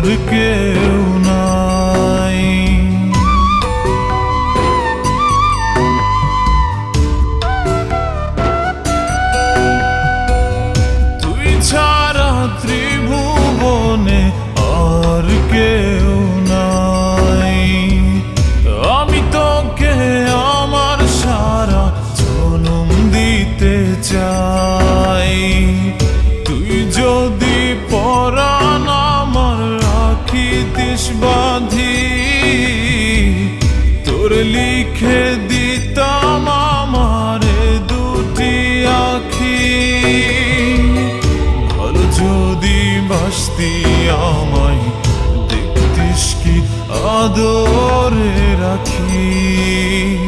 melhor que eu. আদরে রাখি আমি